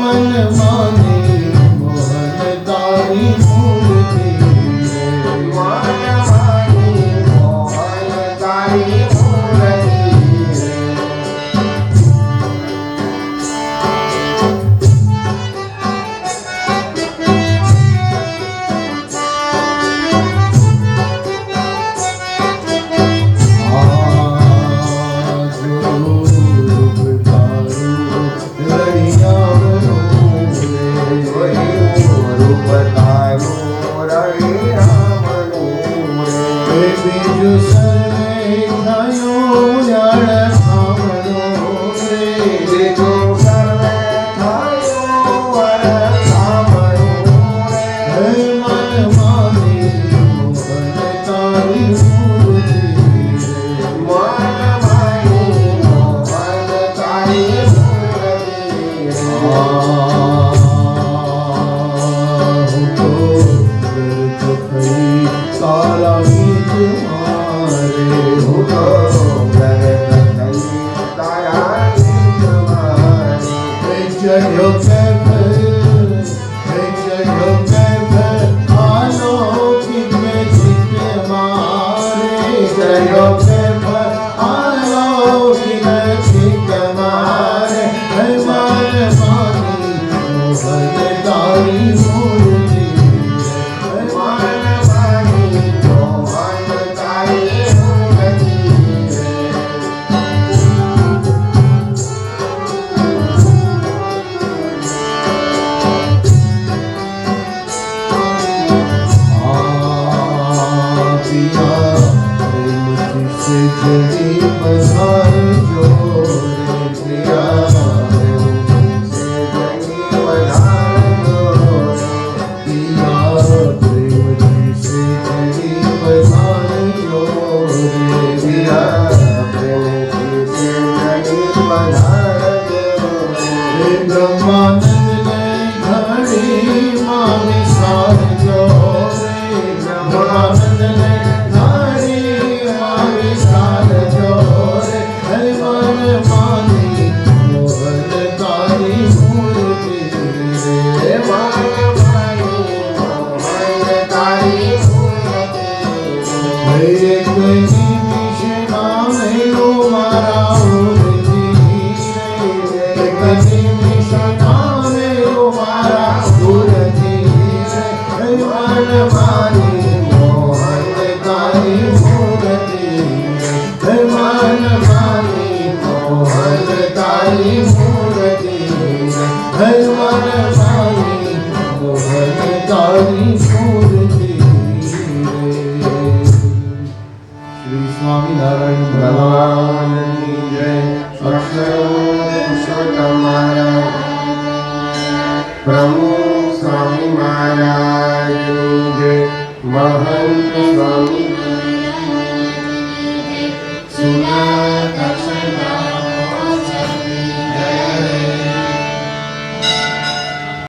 मन मानी मोहन तारी you. sevdiğim mezarı away. I'm not Hare